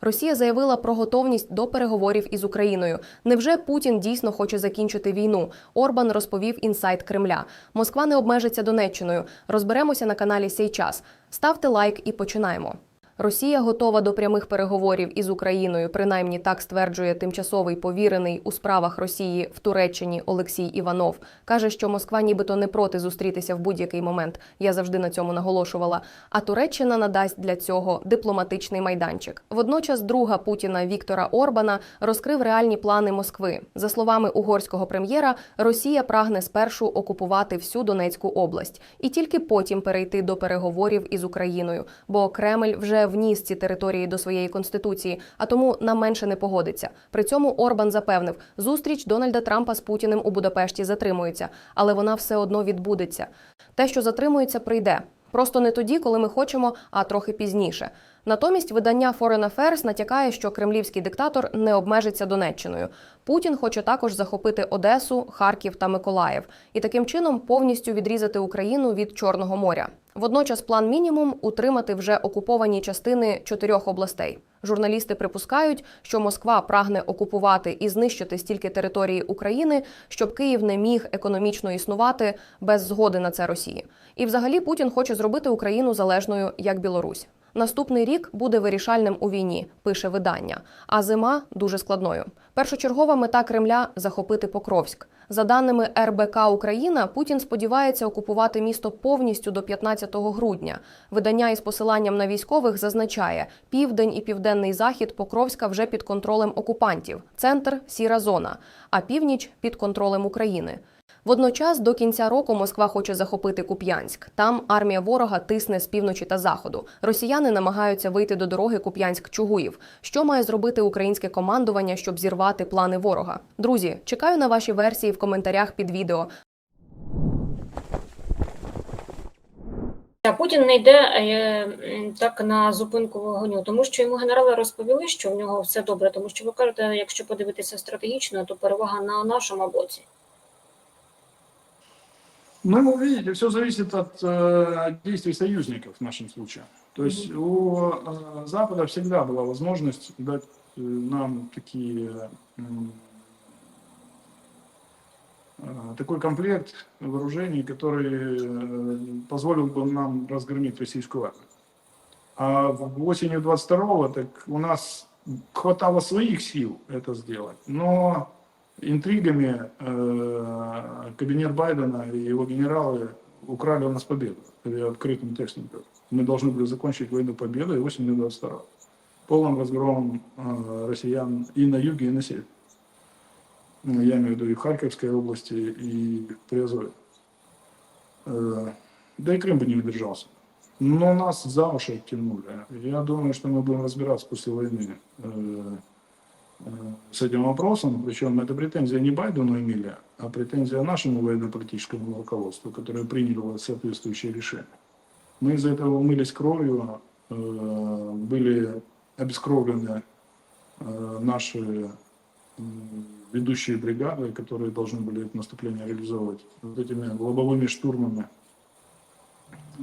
Росія заявила про готовність до переговорів із Україною. Невже Путін дійсно хоче закінчити війну? Орбан розповів інсайт Кремля. Москва не обмежиться Донеччиною. Розберемося на каналі Сей час. Ставте лайк і починаємо. Росія готова до прямих переговорів із Україною. Принаймні так стверджує тимчасовий повірений у справах Росії в Туреччині Олексій Іванов. каже, що Москва нібито не проти зустрітися в будь-який момент. Я завжди на цьому наголошувала. А Туреччина надасть для цього дипломатичний майданчик. Водночас, друга Путіна Віктора Орбана розкрив реальні плани Москви. За словами угорського прем'єра, Росія прагне спершу окупувати всю Донецьку область і тільки потім перейти до переговорів із Україною, бо Кремль вже вніс ці території до своєї конституції, а тому на менше не погодиться. При цьому Орбан запевнив, зустріч Дональда Трампа з Путіним у Будапешті затримується, але вона все одно відбудеться. Те, що затримується, прийде. Просто не тоді, коли ми хочемо, а трохи пізніше. Натомість видання Foreign Affairs натякає, що кремлівський диктатор не обмежиться Донеччиною. Путін хоче також захопити Одесу, Харків та Миколаїв і таким чином повністю відрізати Україну від Чорного моря. Водночас план мінімум утримати вже окуповані частини чотирьох областей. Журналісти припускають, що Москва прагне окупувати і знищити стільки території України, щоб Київ не міг економічно існувати без згоди на це Росії. І взагалі Путін хоче зробити Україну залежною як Білорусь. Наступний рік буде вирішальним у війні, пише видання. А зима дуже складною. Першочергова мета Кремля захопити Покровськ. За даними РБК Україна, Путін сподівається окупувати місто повністю до 15 грудня. Видання із посиланням на військових зазначає, південь і південний захід Покровська вже під контролем окупантів, центр сіра зона, а північ під контролем України. Водночас до кінця року Москва хоче захопити Куп'янськ. Там армія ворога тисне з півночі та заходу. Росіяни намагаються вийти до дороги Куп'янськ-Чугуїв. Що має зробити українське командування, щоб зірвати плани ворога? Друзі, чекаю на ваші версії в коментарях під відео. Путін не йде е, так на зупинку вогню, тому що йому генерали розповіли, що в нього все добре, тому що ви кажете, якщо подивитися стратегічно, то перевага на нашому боці. Ну, видите, все зависит от э, действий союзников в нашем случае. То есть у э, Запада всегда была возможность дать э, нам такие м, э, такой комплект вооружений, который э, позволил бы нам разгромить российскую армию. А в осенью 22-го так у нас хватало своих сил это сделать, но интригами э, кабинет Байдена и его генералы украли у нас победу. Это я открытым текстом. Мы должны были закончить войну победой осенью 22 Полным разгромом э, россиян и на юге, и на севере. Ну, Я имею в виду и в Харьковской области, и в Приазове. Э, да и Крым бы не удержался. Но нас за уши оттянули. Я думаю, что мы будем разбираться после войны с этим вопросом. Причем это претензия не Байдену Эмилия, а претензия нашему военно-политическому руководству, которое приняло соответствующее решение. Мы из-за этого умылись кровью, э, были обескровлены э, наши ведущие бригады, которые должны были это наступление реализовывать вот этими лобовыми штурмами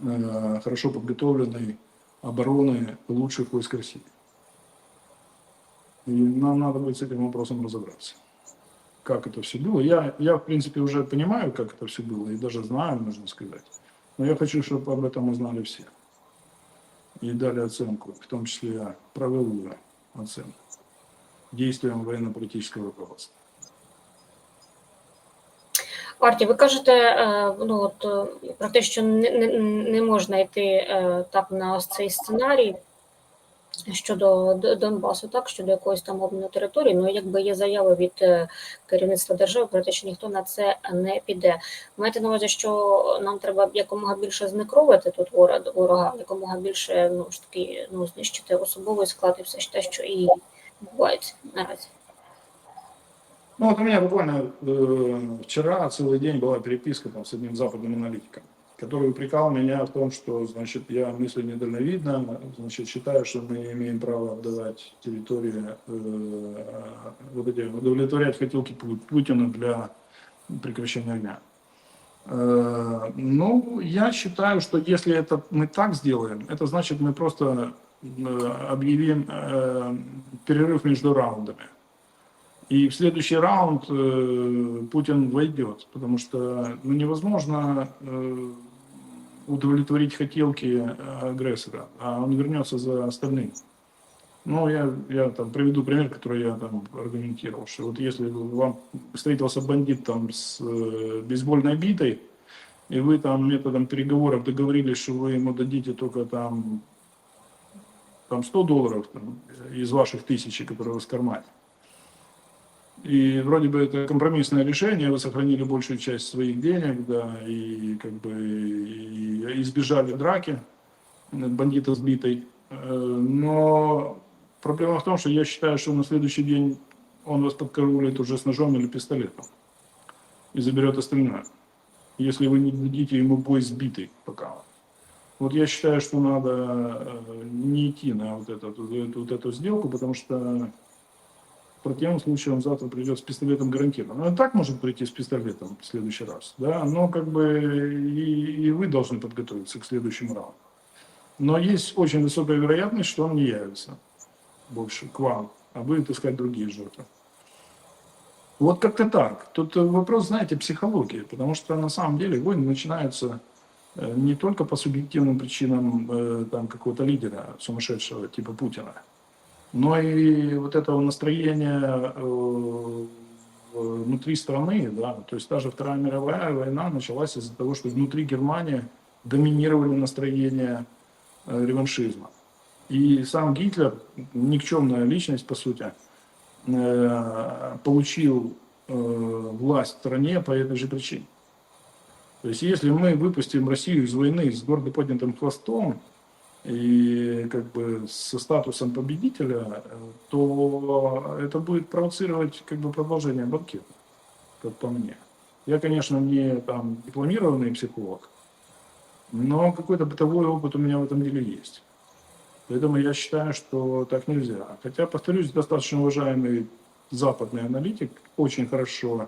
э, хорошо подготовленной обороны лучших войск России. И нам надо будет с этим вопросом разобраться. Как это все было. Я, я, в принципе, уже понимаю, как это все было, и даже знаю, можно сказать. Но я хочу, чтобы об этом узнали все. И дали оценку, в том числе правовую оценку действиям военно-политического руководства. Арті, ви кажете, е, ну от е, про те, що не, не, не можна йти е, так на ось цей сценарій щодо Д- Донбасу, так щодо якоїсь там обміну території. Ну якби є заяви від е, керівництва держави про те, що ніхто на це не піде. Маєте на увазі, що нам треба якомога більше знекровити тут ворога, ворога якомога більше ну ж таки ну знищити особовий склад і все ж те, що і відбувається наразі. Ну вот у меня буквально э, вчера целый день была переписка там, с одним западным аналитиком, Который упрекал меня в том, что значит, я мыслю недальновидно, значит, считаю, что мы имеем право отдавать территории, э, вот эти, удовлетворять хотелки Пу- Путина для прекращения огня. Э, ну, я считаю, что если это мы так сделаем, это значит, мы просто э, объявим э, перерыв между раундами. И в следующий раунд э, Путин войдет, потому что ну, невозможно э, удовлетворить хотелки э, агрессора, а он вернется за остальным. Ну, я, я там приведу пример, который я там аргументировал, что вот если вам встретился бандит там с э, бейсбольной битой, и вы там методом переговоров договорились, что вы ему дадите только там, там 100 долларов там, из ваших тысячи, которые у вас в кармане. И вроде бы это компромиссное решение, вы сохранили большую часть своих денег, да, и как бы и избежали драки бандита сбитой. Э, Но проблема в том, что я считаю, что на следующий день он вас подкараулит уже с ножом или пистолетом и заберет остальное, если вы не дадите ему бой сбитый пока. Вот я считаю, что надо э, не идти на вот, этот, вот эту сделку, потому что в противном случае он завтра придет с пистолетом гарантированно. Ну, он так может прийти с пистолетом в следующий раз, да, но как бы и, и вы должны подготовиться к следующему раунду. Но есть очень высокая вероятность, что он не явится больше к вам, а будет искать другие жертвы. Вот как-то так. Тут вопрос, знаете, психологии, потому что на самом деле войны начинаются э, не только по субъективным причинам э, там, какого-то лидера сумасшедшего типа Путина, но и вот этого настроения э, внутри страны, да, то есть даже Вторая мировая война началась из-за того, что внутри Германии доминировали настроения э, реваншизма. И сам Гитлер, никчемная личность, по сути, э, получил э, власть в стране по этой же причине. То есть если мы выпустим Россию из войны с гордо поднятым хвостом и как бы со статусом победителя, э, то это будет провоцировать как бы продолжение банкета, как по мне. Я, конечно, не там дипломированный психолог, но какой-то бытовой опыт у меня в этом деле есть. Поэтому я считаю, что так нельзя. Хотя, повторюсь, достаточно уважаемый западный аналитик, очень хорошо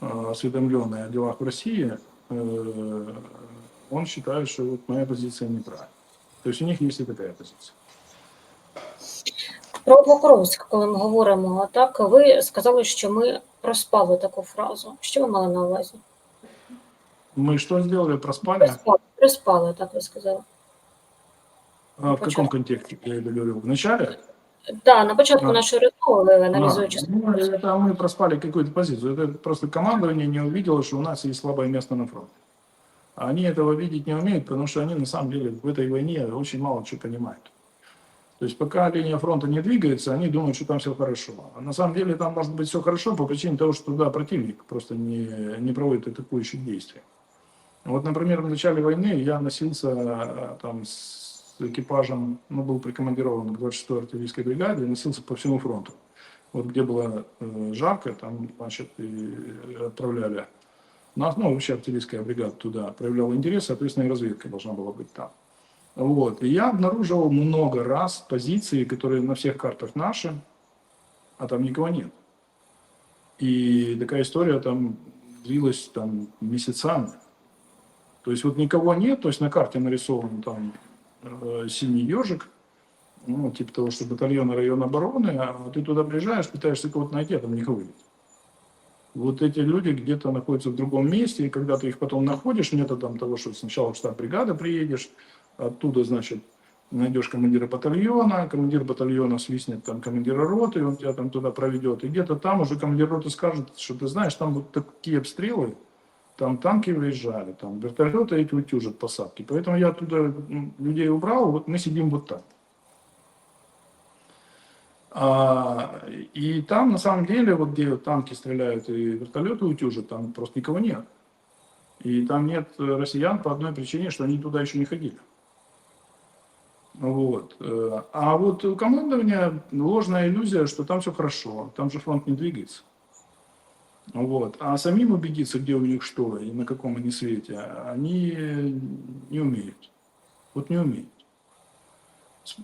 э, осведомленный о делах в России, э, он считает, что вот моя позиция неправильна. То есть у них есть и такая позиция. Про Покровськ, коли ми говоримо, так ви сказали, що ми проспали таку фразу. Що ви мали на увазі? Мы что сделали? Проспали? Приспали, приспали, так ви сказали. А, в каком контексте я это говорил? В начале? Так, на початку А. нашої розмови, аналізуючи А, ну, это мы проспали какую-то позицию. Это просто командование не увидело, что у нас есть слабое место на фронте. Они этого видеть не умеют, потому что они на самом деле в этой войне очень мало чего понимают. То есть пока линия фронта не двигается, они думают, что там все хорошо. А на самом деле там может быть все хорошо по причине того, что туда противник просто не, не проводит атакующих действий. Вот, например, в начале войны я носился э, там с экипажем, ну, был прикомандирован к 26-й артиллерийской бригаде, носился по всему фронту. Вот где было э, жарко, там, значит, и отправляли нас, ну, вообще артиллерийская бригада туда проявляла интерес, соответственно, и разведка должна была быть там. Вот. И я обнаруживал много раз позиции, которые на всех картах наши, а там никого нет. И такая история там длилась там месяцами. То есть вот никого нет, то есть на карте нарисован там э, синий ежик, ну, типа того, что батальон район обороны, а ты туда приезжаешь, пытаешься кого-то найти, а там никого нет. Вот эти люди где-то находятся в другом месте, и когда ты их потом находишь методом того, что сначала в штаб бригады приедешь, оттуда, значит, найдешь командира батальона, командир батальона свистнет там командира роты, и он тебя там туда проведет, и где-то там уже командир роты скажет, что ты знаешь, там вот такие обстрелы, там танки выезжали, там вертолеты эти утюжат посадки, поэтому я оттуда людей убрал, вот мы сидим вот так. А, и там, на самом деле, вот где танки стреляют и вертолеты утюжат, там просто никого нет. И там нет россиян по одной причине, что они туда еще не ходили. Вот. Э, А вот у командования ложная иллюзия, что там все хорошо, там же фронт не двигается. Вот. А самим убедиться, где у них что и на каком они свете, они не умеют. Вот не умеют.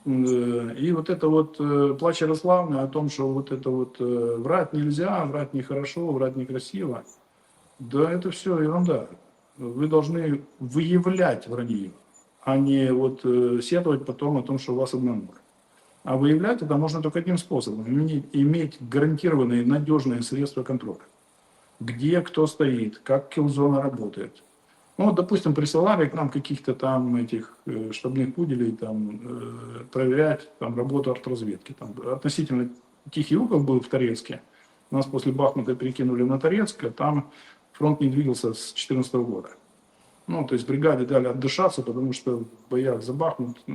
Э, И вот это вот э, плач Ярославны о том, что вот это вот э, врать нельзя, врать нехорошо, врать некрасиво, да это все ерунда. Вы должны выявлять вранье. а не вот сетовать потом о том, что у вас нога. А выявлять это можно только одним способом. Иметь, иметь гарантированные надежные средства контроля. Где кто стоит, как киллзона работает. Ну, вот, допустим, присылали к нам каких-то там этих э, штабных пуделей там, э, проверять там, работу артразведки. Там, относительно тихий угол был в Торецке. Нас после Бахмута перекинули на Торецк, а там фронт не двигался с 2014 года. Ну, то есть бригаде дали отдышаться, потому что в боях за Бахмут э,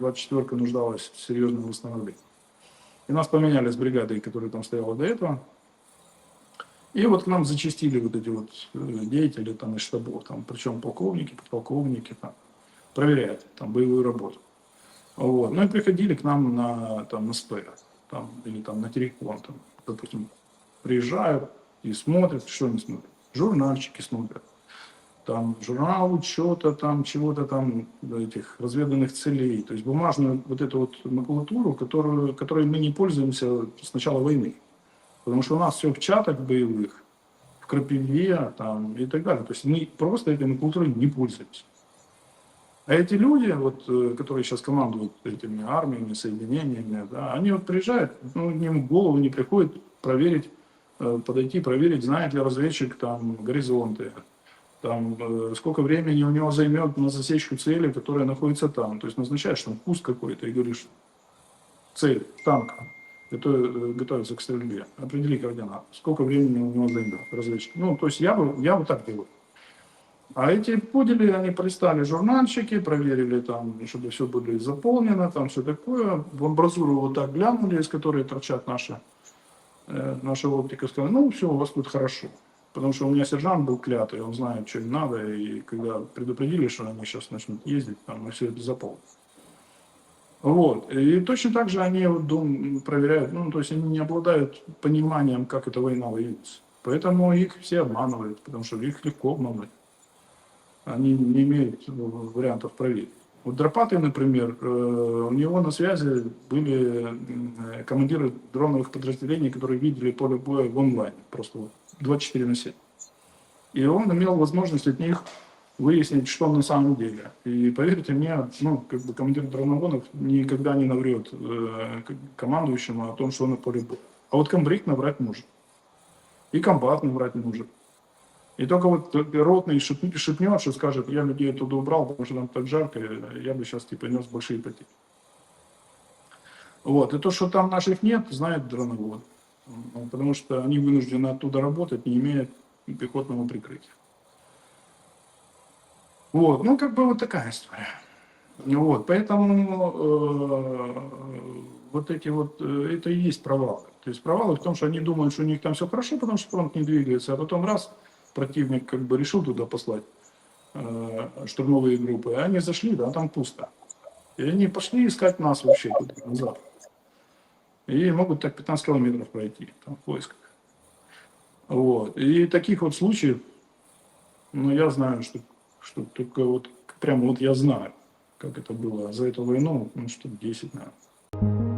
24-ка нуждалась в серьезном восстановлении. И нас поменяли с бригадой, которая там стояла до этого. И вот к нам зачастили вот эти вот э, деятели там из штабов, там, причем полковники, подполковники, там, проверяют там боевую работу. Вот. Ну и приходили к нам на там, СП, там, или там на Терекон, там, допустим, приезжают и смотрят, что они смотрят. Журнальчики смотрят. Там журнал учета, там чего-то там, этих разведанных целей. То есть бумажную вот эту вот макулатуру, которую, которой мы не пользуемся с начала войны. Потому что у нас все в чатах боевых, в крапиве там, и так далее. То есть мы просто этой макулатурой не пользуемся. А эти люди, вот, э, которые сейчас командуют этими армиями, соединениями, да, они вот приезжают, ну, им в голову не приходит проверить, э, подойти, проверить, знает ли разведчик там горизонты, там, э, сколько времени у него займет на засечку цели, которая находится там. То есть назначаешь там куст какой-то и говоришь, цель, танк, готов- э, готовится к стрельбе, определи координаты, сколько времени у него займет разведчик. Ну, то есть я бы, я бы так делал. А эти пудели, они пристали журнальчики, проверили там, чтобы все было заполнено, там все такое. В амбразуру вот так глянули, из которой торчат наши, э, наша оптика, сказали, ну все, у вас тут хорошо. Потому что у меня сержант был клятый, он знает, что им надо, и когда предупредили, что они сейчас начнут ездить, там мы все это заполним. Вот. И точно так же они вот дом проверяют, ну, то есть они не обладают пониманием, как эта война воюется. Поэтому их все обманывают, потому что их легко обмануть они не имеют вариантов проверить. Вот Дропатый, например, э, у него на связи были э, командиры дроновых подразделений, которые видели поле боя в онлайне, просто вот 24 на 7. И он имел возможность от них выяснить, что на самом деле. И поверьте мне, ну, как бы командир дроноводов никогда не наврет э, командующему о том, что он на поле боя. А вот комбриг наврать может. И комбат наврать может. И только вот ротный шип- шипнет, что скажет, я людей оттуда убрал, потому что там так жарко, я бы сейчас типа нес большие потери. Вот. И то, что там наших нет, знает дроновод. Ну, Потому что они вынуждены оттуда работать, не имея пехотного прикрытия. Вот, ну как бы вот такая история. Вот, поэтому э, вот эти вот, э, это и есть провалы. То есть провалы в том, что они думают, что у них там все хорошо, потому что фронт не двигается, а потом раз, противник как бы решил туда послать э, штурмовые группы, а они зашли, да, там пусто. И они пошли искать нас вообще назад. И могут так 15 километров пройти там, в поисках. Вот. И таких вот случаев, ну, я знаю, что, что только вот, прямо вот я знаю, как это было за эту войну, ну, что 10, наверное.